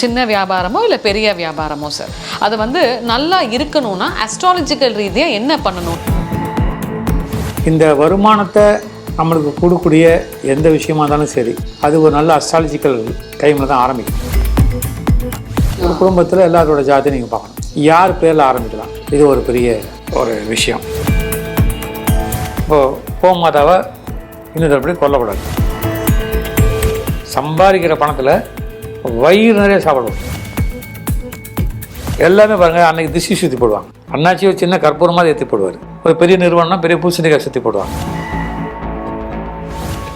சின்ன வியாபாரமோ இல்லை பெரிய வியாபாரமோ சார் அது வந்து நல்லா இருக்கணும்னா அஸ்ட்ராலஜிக்கல் ரீதியாக என்ன பண்ணணும்? இந்த வருமானத்தை நம்மளுக்கு கொடுக்கக்கூடிய எந்த விஷயமா இருந்தாலும் சரி அது ஒரு நல்ல அஸ்ட்ராலஜிக்கல் டைமில் தான் ஆரம்பிக்கும். ஒரு குடும்பத்தில் எல்லாரோட ஜாதி நீங்கள் பார்க்கணும். யார் பேரில் ஆரம்பிக்கலாம்? இது ஒரு பெரிய ஒரு விஷயம். இப்போது கோமாதாவை இன்னொருபடி கொல்லக்கூடாது. சம்பாதிக்கிற பணத்தில் வயிறு நிறைய சாப்பிடுவோம் எல்லாமே பாருங்க அன்னைக்கு திசை சுற்றி போடுவாங்க. அண்ணாச்சி ஒரு சின்ன கற்பூரமாக ஏற்றி போடுவார். ஒரு பெரிய நிறுவனம்னா பெரிய பூசணிக்காய் சுற்றி போடுவாங்க.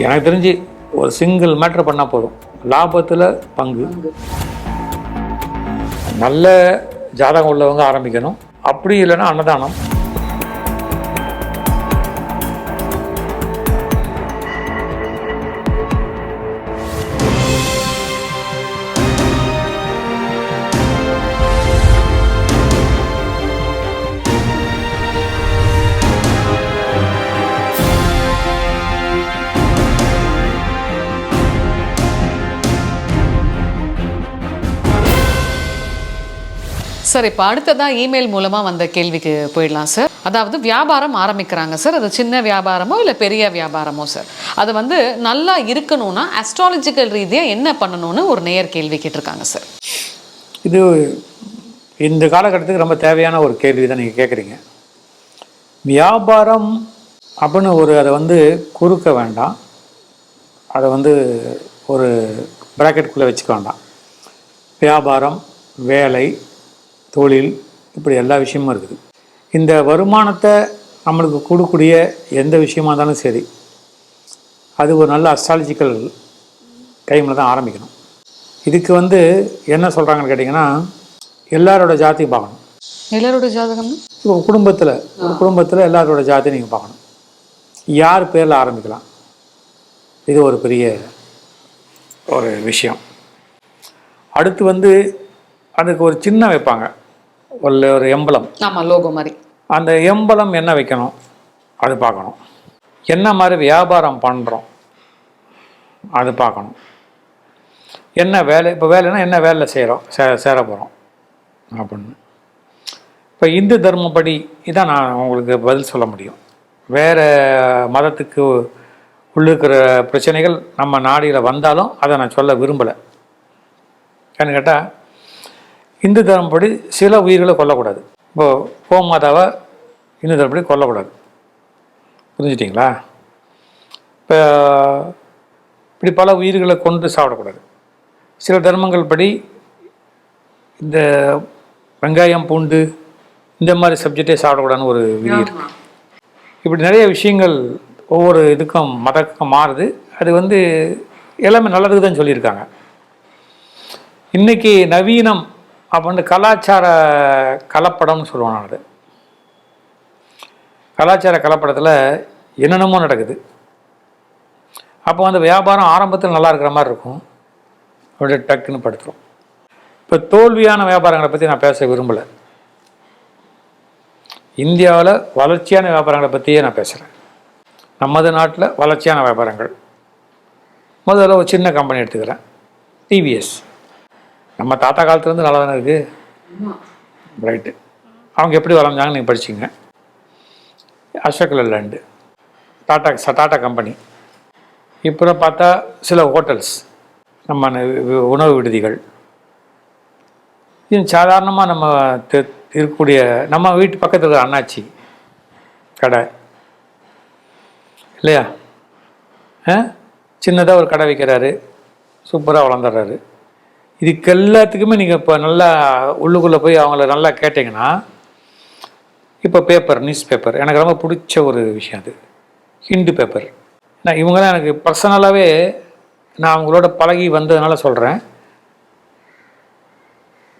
எனக்கு தெரிஞ்சு ஒரு சிங்கிள் மேட்ரு பண்ணால் போதும். லாபத்தில் பங்கு. நல்ல ஜாதகம் உள்ளவங்க ஆரம்பிக்கணும். அப்படி இல்லைன்னா அன்னதானம். சார் இப்போ அடுத்ததாக இமெயில் மூலமாக வந்த கேள்விக்கு போயிடலாம் சார். அதாவது வியாபாரம் ஆரம்பிக்கிறாங்க சார். அது சின்ன வியாபாரமோ இல்லை பெரிய வியாபாரமோ சார்? அது வந்து நல்லா இருக்கணும்னா அஸ்ட்ராலஜிக்கல் ரீதியாக என்ன பண்ணணும்னு ஒரு நேயர் கேள்வி கேட்டிருக்காங்க சார். இது இந்த காலகட்டத்துக்கு ரொம்ப தேவையான ஒரு கேள்வி தான் நீங்கள் கேட்குறீங்க வியாபாரம் அப்படின்னு ஒரு அதை வந்து குறுக்க வேண்டாம். அதை வந்து ஒரு ப்ராக்கெட்டுக்குள்ளே வச்சுக்க வேண்டாம். வியாபாரம் வேலை தொழில் இப்படி எல்லா விஷயமும் இருக்குது. இந்த வருமானத்தை நம்மளுக்கு கொடுக்கக்கூடிய எந்த விஷயமா இருந்தாலும் சரி அது ஒரு நல்ல அஸ்ட்ராலஜிக்கல் டைமில் தான் ஆரம்பிக்கணும். இதுக்கு வந்து என்ன சொல்கிறாங்கன்னு கேட்டிங்கன்னா எல்லாரோட ஜாதியும் பார்க்கணும். எல்லாரோட ஜாதகம் இப்போ குடும்பத்தில் ஒரு குடும்பத்தில் எல்லாரோட ஜாதியும் நீங்கள் பார்க்கணும். யார் பேரில் ஆரம்பிக்கலாம்? இது ஒரு பெரிய ஒரு விஷயம். அடுத்து வந்து அதுக்கு ஒரு சின்ன வைப்பாங்க. ஒரு ஒரு எம்பலம். ஆமாம் லோகோ மாதிரி. அந்த எம்பலம் என்ன வைக்கணும்? அது பார்க்கணும். என்ன மாதிரி வியாபாரம் பண்ணுறோம் அது பார்க்கணும். என்ன வேலை இப்போ வேலைன்னா என்ன வேலை செய்கிறோம் சே சேர போகிறோம் அப்படின்னு. இப்போ இந்து தர்மப்படி இதான் நான் உங்களுக்கு பதில் சொல்ல முடியும். வேறு மதத்துக்கு உள்ளிருக்கிற பிரச்சனைகள் நம்ம நாடியில் வந்தாலும் அதை நான் சொல்ல விரும்பலை. ஏன்னு கேட்டால் இந்து தர்மப்படி சில உயிர்களை கொல்லக்கூடாது. இப்போது கோமாதாவை இந்து தர்மப்படி கொல்லக்கூடாது. புரிஞ்சுட்டிங்களா? இப்போ இப்படி பல உயிர்களை கொண்டு சாப்பிடக்கூடாது. சில தர்மங்கள் படி இந்த வெங்காயம் பூண்டு இந்த மாதிரி சப்ஜெக்டே சாப்பிடக்கூடாதுன்னு ஒரு விதி இருக்கு. இப்படி நிறைய விஷயங்கள் ஒவ்வொரு இதுக்கும் மதக்கும் மாறுது. அது வந்து எல்லாமே நல்லதுக்கு தான் சொல்லியிருக்காங்க. இன்னைக்கு நவீனம் அப்போ வந்து கலாச்சார கலப்படம்னு சொல்லுவாங்க நான் அது. கலாச்சார கலப்படத்தில் என்னென்னமோ நடக்குது. அப்போ அந்த வியாபாரம் ஆரம்பத்தில் நல்லா இருக்கிற மாதிரி இருக்கும். அப்படியே டக்குன்னு படுத்துரும். இப்போ தோல்வியான வியாபாரங்களை பற்றி நான் பேச விரும்பலை. இந்தியாவில் வளர்ச்சியான வியாபாரங்களை பற்றியே நான் பேசுகிறேன் நமது நாட்டில் வளர்ச்சியான வியாபாரங்கள். முதல்ல ஒரு சின்ன கம்பெனி எடுத்துக்கிறேன். டிவிஎஸ் நம்ம தாத்தா காலத்துலேருந்து நல்லா தானே இருக்குது ரைட்டு அவங்க எப்படி வளர்ந்தாங்கன்னு நீங்கள் படிச்சிங்க. அசோக் லேண்டு டாடா ச- டாடா கம்பெனி. இப்போ பார்த்தா சில ஹோட்டல்ஸ் நம்ம உணவு விடுதிகள். இது சாதாரணமாக நம்ம இருக்கக்கூடிய நம்ம வீட்டு பக்கத்தில் இருக்கிற அண்ணாச்சி கடை. இல்லையா? சின்னதாக ஒரு கடை வைக்கிறாரு. சூப்பராக வளர்ந்துடுறாரு. இதுக்கு எல்லாத்துக்குமே நீங்கள் இப்போ நல்லா உள்ளுக்குள்ளே போய் அவங்கள நல்லா கேட்டிங்கன்னா இப்போ பேப்பர் நியூஸ் பேப்பர் எனக்கு ரொம்ப பிடிச்ச ஒரு விஷயம் அது. ஹிண்டு பேப்பர் நான் இவங்கெல்லாம் எனக்கு பர்சனலாகவே நான் அவங்களோட பழகி வந்ததுனால சொல்கிறேன்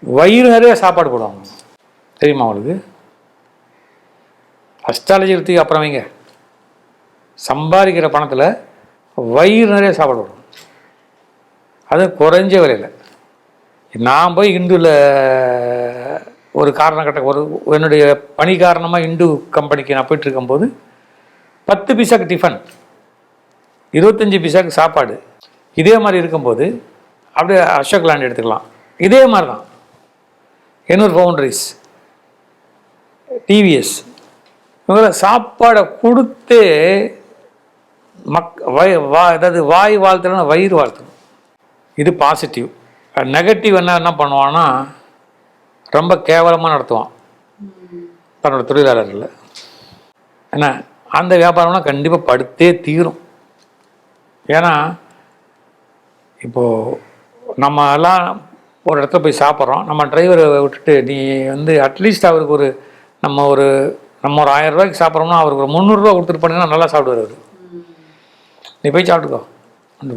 வயிறு நிறைய சாப்பாடு போடுவாங்க. தெரியுமா அவங்களுக்கு அஸ்ட்ராலஜி எடுத்து அப்புறம் வைங்க. சம்பாதிக்கிற பணத்தில் வயிறு நிறைய சாப்பாடு போடுவோம் அது குறைஞ்ச விலையில். நான் போய் இந்துவில் ஒரு காரணக்கட்ட ஒரு என்னுடைய பணி காரணமாக இந்து கம்பெனிக்கு நான் போயிட்டுருக்கும்போது பத்து பைசாக்கு டிஃபன் இருபத்தஞ்சி பைசாக்கு சாப்பாடு இதே மாதிரி இருக்கும்போது அப்படியே அசோக் லேண்ட் எடுத்துக்கலாம். இதே மாதிரி தான் எண்ணூர் ஃபவுண்டரிஸ் டிவிஎஸ். இவங்களை சாப்பாடை கொடுத்து மக் வய வா அதாவது வாய் வாழ்த்தணும் வயிறு வாழ்த்தணும். இது பாசிட்டிவ். நெகட்டிவ் என்ன என்ன பண்ணுவான்னா ரொம்ப கேவலமாக நடத்துவான். தன்னோட தொழிலாளர்களில் என்ன? அந்த வியாபாரம்னா கண்டிப்பாக படுத்தே தீரும். ஏன்னா இப்போது நம்ம எல்லாம் ஒரு இடத்துல போய் சாப்பிட்றோம். நம்ம டிரைவரை விட்டுட்டு நீ வந்து அட்லீஸ்ட் அவருக்கு ஒரு நம்ம ஒரு நம்ம ஒரு ஆயிரம் ரூபாய்க்கு சாப்பிட்றோம்னா அவருக்கு ஒரு முந்நூறுரூவா கொடுத்துட்டு போனீங்கன்னா நல்லா சாப்பிடுவார் அவர். நீ போய் சாப்பிட்டுக்கோ. வந்து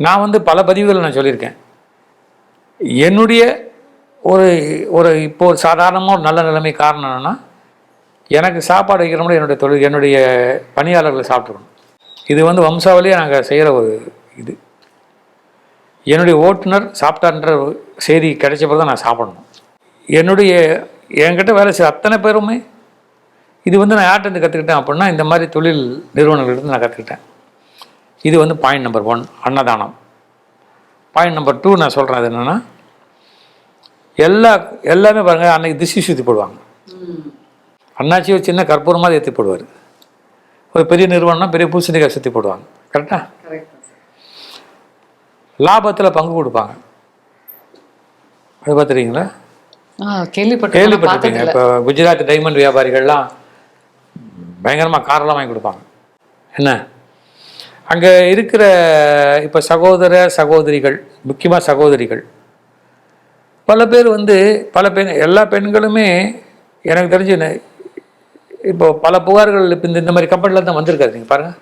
நான் வந்து பல பதிவுகள் நான் சொல்லியிருக்கேன். என்னுடைய ஒரு ஒரு இப்போ ஒரு சாதாரணமாக ஒரு நல்ல நிலைமை காரணம் என்னென்னா எனக்கு சாப்பாடு வைக்கிறோம்னா என்னுடைய தொழில் என்னுடைய பணியாளர்களை சாப்பிட்ருக்கணும் இது வந்து வம்சாவளியாக நாங்கள் செய்கிற ஒரு இது. என்னுடைய ஓட்டுநர் சாப்பிட்டான்ற செய்தி கிடைச்ச பிறகு நான் சாப்பிடணும். என்னுடைய என்கிட்ட வேலை செய்ய அத்தனை பேருமே இது வந்து நான் யார்கிட்ட கற்றுக்கிட்டேன் அப்படின்னா இந்த மாதிரி தொழில் நிறுவனங்கள்கிட்ட நான் கற்றுக்கிட்டேன் இது வந்து பாயிண்ட் நம்பர் ஒன் அன்னதானம். பாயிண்ட் நம்பர் டூ நான் சொல்கிறேன் அது என்னென்னா எல்லா எல்லாமே பாருங்கள் அன்னைக்கு திசை சுற்றி போடுவாங்க. அண்ணாச்சி ஒரு சின்ன கற்பூரமாக ஏற்றி போடுவார். ஒரு பெரிய நிறுவனம்னா பெரிய பூசணிக்காய் சுற்றி போடுவாங்க. கரெக்டாக லாபத்தில் பங்கு கொடுப்பாங்க. அது பார்த்துறீங்களா ஆ கேள்விப்பட்டு கேள்விப்பட்டிருப்பீங்க. இப்போ குஜராத் டைமண்ட் வியாபாரிகள்லாம் பயங்கரமாக காரெல்லாம் வாங்கி கொடுப்பாங்க. என்ன? அங்கே இருக்கிற இப்போ சகோதர சகோதரிகள் முக்கியமாக சகோதரிகள் பல பேர் வந்து பல பெண் எல்லா பெண்களுமே எனக்கு தெரிஞ்சு இப்போ பல புகார்கள் இப்போ இந்த இந்த மாதிரி கம்பெனியில் தான் வந்திருக்காரு நீங்கள் பாருங்கள்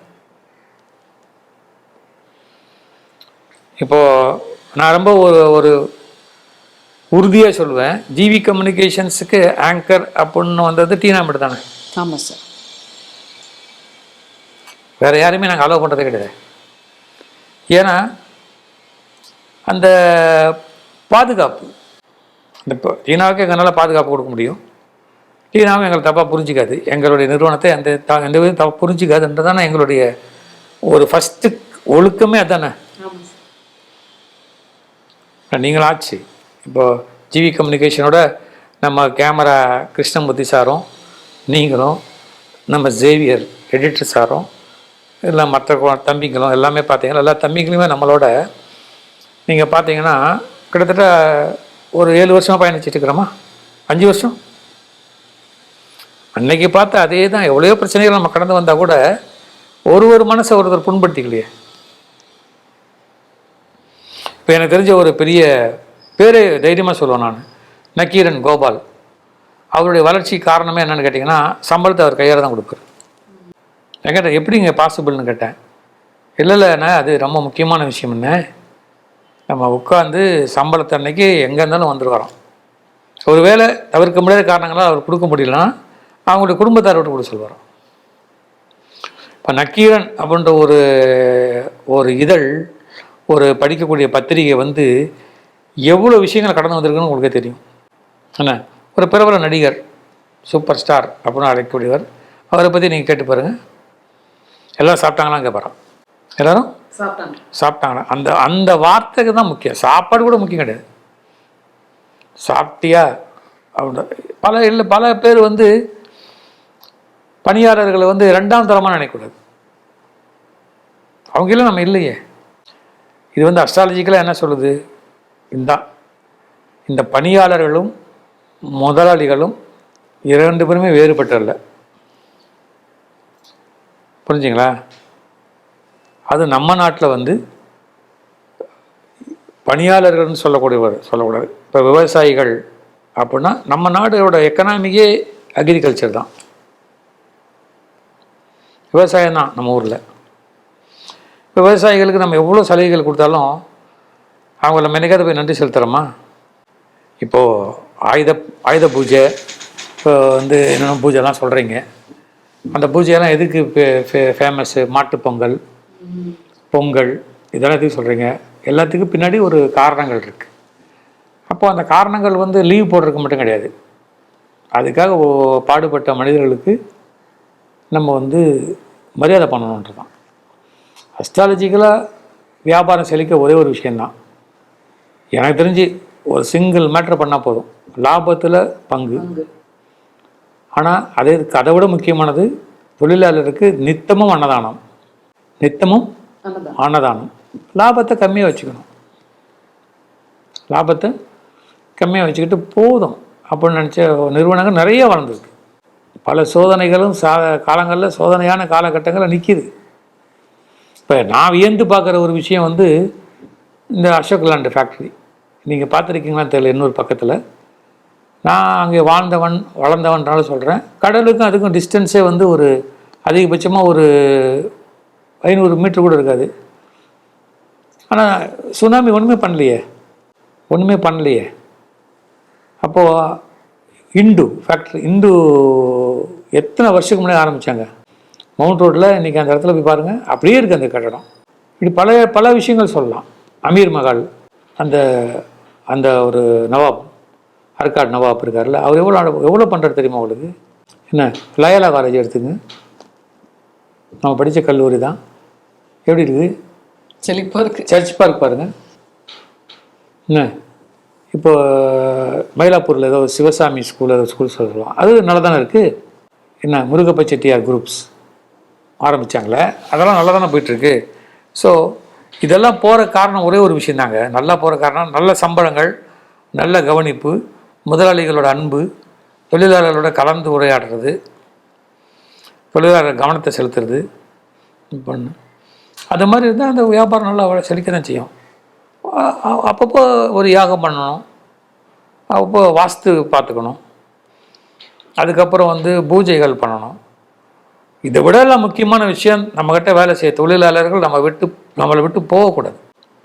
இப்போது நான் ரொம்ப ஒரு ஒரு உறுதியாக சொல்லுவேன். ஜிவி கம்யூனிகேஷன்ஸுக்கு ஆங்கர் அப்படின்னு வந்தது டீனா மட்டும் தானே? ஆமாம் சார் வேறு யாரையுமே நாங்கள் அலோவ் பண்ணுறதே கிடையாது. ஏன்னா அந்த பாதுகாப்பு இந்த இப்போ டீனாவுக்கு எங்களால் பாதுகாப்பு கொடுக்க முடியும். டீனாவும் எங்களை தப்பாக புரிஞ்சிக்காது. எங்களுடைய நிறுவனத்தை அந்த த எந்த விதம் தப்பாக புரிஞ்சிக்காதுன்றதானே எங்களுடைய ஒரு ஃபஸ்ட்டு ஒழுக்கமே அதானே? நீங்களும் ஆச்சு. இப்போ ஜிவி கம்யூனிகேஷனோட நம்ம கேமரா கிருஷ்ணமூர்த்தி சாரும் நீங்களும் நம்ம ஜேவியர் எடிட்டர் சாரும் எல்லாம் மற்ற தம்பிங்களும் எல்லாமே பார்த்தீங்கன்னா எல்லா தம்பிங்களுமே நம்மளோட. நீங்கள் பார்த்தீங்கன்னா கிட்டத்தட்ட ஒரு ஏழு வருஷமாக பயணிச்சுட்டு இருக்கிறோமா? அஞ்சு வருஷம்? அன்னைக்கு பார்த்து அதே தான் எவ்வளோ பிரச்சனைகள் நம்ம கடந்து வந்தால் கூட ஒரு ஒரு மனசை ஒருத்தர் புண்படுத்திக்கலையே. இப்போ எனக்கு தெரிஞ்ச ஒரு பெரிய பேரே தைரியமாக சொல்லுவேன் நான். நக்கீரன் கோபால். அவருடைய வளர்ச்சி காரணமே என்னென்னு கேட்டிங்கன்னா சம்பளத்தை அவர் கையால் தான் கொடுப்பார். நான் கேட்டேன் எப்படிங்க பாசிபிள்னு கேட்டேன். இல்லை இல்லைண்ணா அது ரொம்ப முக்கியமான விஷயம் என்ன நம்ம உட்காந்து சம்பளத்தை அன்னைக்கு எங்கே இருந்தாலும் வந்துருக்கிறோம். ஒருவேளை தவிர்க்க முடியாத காரணங்களால் அவர் கொடுக்க முடியலன்னா அவங்களுடைய குடும்பத்தார் விட்டு கொடுக்க சொல்வார் இப்போ நக்கீரன் அப்படின்ற ஒரு ஒரு இதழ் ஒரு படிக்கக்கூடிய பத்திரிகை வந்து எவ்வளோ விஷயங்கள் கடந்து வந்திருக்குன்னு உங்களுக்கே தெரியும். என்ன ஒரு பிரபல நடிகர் சூப்பர் ஸ்டார் அப்படின்னு அழைக்கக்கூடியவர் அவரை பற்றி நீங்கள் கேட்டு பாருங்கள் எல்லாம் சாப்பிட்டாங்களான்னு கேட்பாராம் எல்லாரும்? சாப்பிட்டாங்க. சாப்பிட்டாங்களா? அந்த அந்த வார்த்தைக்கு தான் முக்கியம். சாப்பாடு கூட முக்கியம் கிடையாது. சாப்பிட்டியா? அப்படின்ற பல இல்லை பல பேர் வந்து பணியாளர்களை வந்து ரெண்டாம் தரமாக நினைக்கக்கூடாது. அவங்க இல்லை நம்ம இல்லையே. இது வந்து அஸ்ட்ராலஜிக்கலாக என்ன சொல்லுது? இந்த இந்த பணியாளர்களும் முதலாளிகளும் இரண்டு பேருமே வேறுபட்டல்ல புரிஞ்சுங்களா? அது நம்ம நாட்டில் வந்து பணியாளர்கள்னு சொல்லக்கூடியவர் சொல்லக்கூடாது. இப்போ விவசாயிகள் அப்படின்னா நம்ம நாடோட எக்கனாமிக்கே அக்ரிகல்ச்சர் தான். விவசாயம் தான் நம்ம ஊரில். விவசாயிகளுக்கு நம்ம எவ்வளோ சலுகைகள் கொடுத்தாலும் அவங்கள மெனக்காத போய் நன்றி செலுத்துகிறோமா இப்போது ஆயுத ஆயுத பூஜை இப்போ வந்து என்னென்ன பூஜைலாம் சொல்கிறீங்க அந்த பூஜையெல்லாம் எதுக்கு ஃபேமஸ்ஸு மாட்டுப்பொங்கல் பொங்கல் பொங்கல் இதெல்லாம் எதுக்கு சொல்கிறீங்க எல்லாத்துக்கும் பின்னாடி ஒரு காரணங்கள் இருக்குது அப்போது அந்த காரணங்கள் வந்து லீவ் போடுறதுக்கு மட்டும் கிடையாது. அதுக்காக ஓ- பாடுபட்ட மனிதர்களுக்கு நம்ம வந்து மரியாதை பண்ணணுன்றது தான் அஸ்ட்ராலஜிக்கலாக வியாபாரம் செழிக்க ஒரே ஒரு விஷயந்தான் எனக்கு தெரிஞ்சு ஒரு சிங்கிள் மேட்ரு பண்ணால் போதும். லாபத்தில் பங்கு. ஆனால் அதே அதை விட முக்கியமானது தொழிலாளருக்கு நித்தமும் அன்னதானம். நித்தமும் அன்னதானம். லாபத்தை கம்மியாக வச்சுக்கணும். லாபத்தை கம்மியாக வச்சுக்கிட்டு போதும் அப்படின்னு நினச்ச நிறுவனங்கள் நிறைய வளர்ந்துருக்கு. பல சோதனைகளும் சா காலங்களில் சோதனையான காலகட்டங்களில் நிற்கிது இப்போ நான் வியந்து பார்க்குற ஒரு விஷயம் வந்து இந்த அசோக் லேண்ட் ஃபேக்ட்ரி நீங்கள் பார்த்துருக்கீங்களான்னு தெரியல இன்னொரு பக்கத்தில். நான் அங்கே வாழ்ந்தவன் வளர்ந்தவன்றால சொல்கிறேன் கடலுக்கும் அதுக்கும் டிஸ்டன்ஸே வந்து ஒரு அதிகபட்சமாக ஒரு ஐநூறு மீட்டர் கூட இருக்காது. ஆனால் சுனாமி ஒன்றுமே பண்ணலையே. ஒன்றுமே பண்ணலையே. அப்போது இண்டு ஃபேக்ட்ரி இண்டு எத்தனை வருஷத்துக்கு முன்னாடி ஆரம்பித்தாங்க மவுண்ட் ரோட்டில் இன்றைக்கி அந்த இடத்துல போய் பாருங்கள் அப்படியே இருக்குது அந்த கட்டடம். இப்படி பல பல விஷயங்கள் சொல்லலாம். அமீர் மகால் அந்த அந்த ஒரு நவாப். அர்காட் நவாப் இருக்கார்ல அவர் எவ்வளோ எவ்வளோ பண்ணுறாரு தெரியுமா உங்களுக்கு? என்ன லயலா காலேஜ் எடுத்துங்க. நம்ம படித்த கல்லூரி தான். எப்படி இருக்குது செழிப்பா இருக்கு. சர்ச் பார்க் பாருங்க. என்ன? இப்போ மயிலாப்பூரில் ஏதோ சிவசாமி ஸ்கூல் ஏதோ ஸ்கூல் சொல்லலாம். அது நல்லா தானே இருக்குது என்ன முருகப்ப செட்டியார் குரூப்ஸ் ஆரம்பித்தாங்களே அதெல்லாம் நல்லா தானே போயிட்டுருக்கு. ஸோ இதெல்லாம் போகிற காரணம் ஒரே ஒரு விஷயந்தாங்க நல்லா போகிற காரணம் நல்ல சம்பளங்கள் நல்ல கவனிப்பு முதலாளிகளோட அன்பு தொழிலாளர்களோட கலந்து உரையாடுறது தொழிலாளர் கவனத்தை செலுத்துறது பண்ணு. அது மாதிரி இருந்தால் அந்த வியாபாரம் நல்லா செழிக்க தான் செய்யும். அப்பப்போ ஒரு யாகம் பண்ணணும். அப்பப்போ வாஸ்து பார்த்துக்கணும். அதுக்கப்புறம் வந்து பூஜைகள் பண்ணணும். இதை விட எல்லாம் முக்கியமான விஷயம் நம்மக்கிட்ட வேலை செய்ய தொழிலாளர்கள் நம்ம விட்டு நம்மளை விட்டு போகக்கூடாது.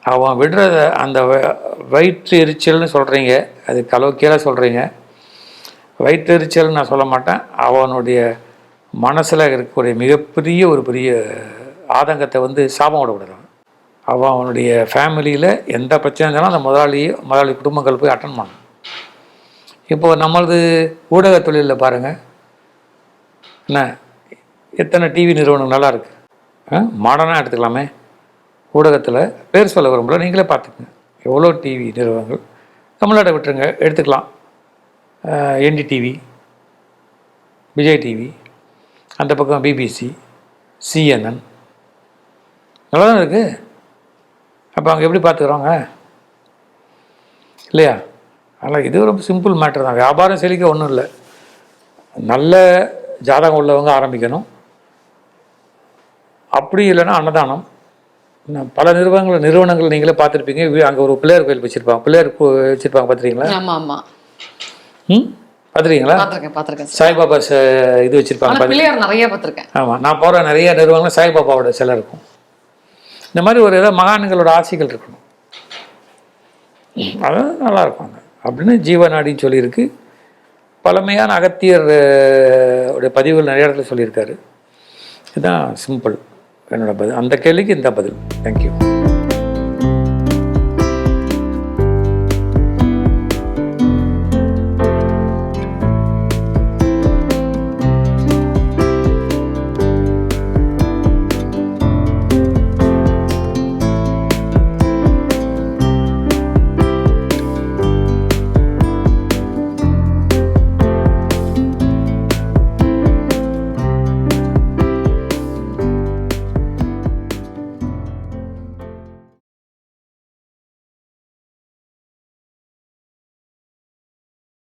அவன் விடுற அந்த வ- வயிற்று எரிச்சல்னு சொல்கிறீங்க அது கலோக்கியலாக சொல்கிறீங்க வயிற்று எரிச்சல் நான் சொல்ல மாட்டேன். அவனுடைய மனசில் இருக்கக்கூடிய மிகப்பெரிய ஒரு பெரிய ஆதங்கத்தை வந்து சாபம் விடக்கூடாது அவன் அவனுடைய ஃபேமிலியில் எந்த பிரச்சனை இருந்தாலும் அந்த முதலாளி முதலாளி குடும்பங்கள் போய் அட்டன் பண்ணும் இப்போது நம்மளது ஊடக தொழிலில் பாருங்கள் என்ன? எத்தனை டிவி நிறுவனம் நல்லா இருக்குது மாடர்னாக எடுத்துக்கலாமே. ஊடகத்தில் பேர் சொல்ல விரும்பல. நீங்களே பார்த்துக்குங்க. எவ்வளோ டிவி நிறுவனங்கள்? தமிழ்நாட்டை விட்டுருங்க. எடுத்துக்கலாம். என்டிடிவி விஜய் டிவி அந்த பக்கம் பிபிசி சிஎன்என் நல்லா தான் இருக்குது அப்போ அங்கே எப்படி பார்த்துக்குறாங்க? இல்லையா? ஆனால் இது ரொம்ப சிம்பிள் மேட்டர் தான். வியாபாரம் செழிக்க ஒன்றும் இல்லை. நல்ல ஜாதகம் உள்ளவங்க ஆரம்பிக்கணும். அப்படி இல்லைன்னா அன்னதானம். பல நிறுவனங்கள் நிறுவனங்கள் நீங்களே பார்த்துருப்பீங்க. அங்கே ஒரு பிள்ளையார் கோயில் வச்சுருப்பாங்க. பிள்ளையார் வச்சிருப்பாங்க. பார்த்துருக்கீங்களா? ஆமா ஆமா. ம்? பார்த்துருக்கீங்களா? சார். சாய்பாபா இது வச்சுருப்பாங்க. பிள்ளையார் நிறைய பாத்திருக்கேன் ஆமாம் நான் போகிற நிறைய நிறுவனங்கள் சாய்பாபாவோட சிலை இருக்கும். இந்த மாதிரி ஒரு ஏதோ மகான்களோட ஆசைகள் இருக்கணும். அது நல்லா இருக்கும். அது. அப்படின்னு ஜீவநாடின்னு சொல்லியிருக்கு. பழமையான அகத்தியர் உடைய பதிவுகள் நிறைய இடத்துல சொல்லியிருக்காரு. இதுதான் சிம்பிள். என்னோட பதில். அந்த கேள்விக்கு இந்த பதில். தேங்க்யூ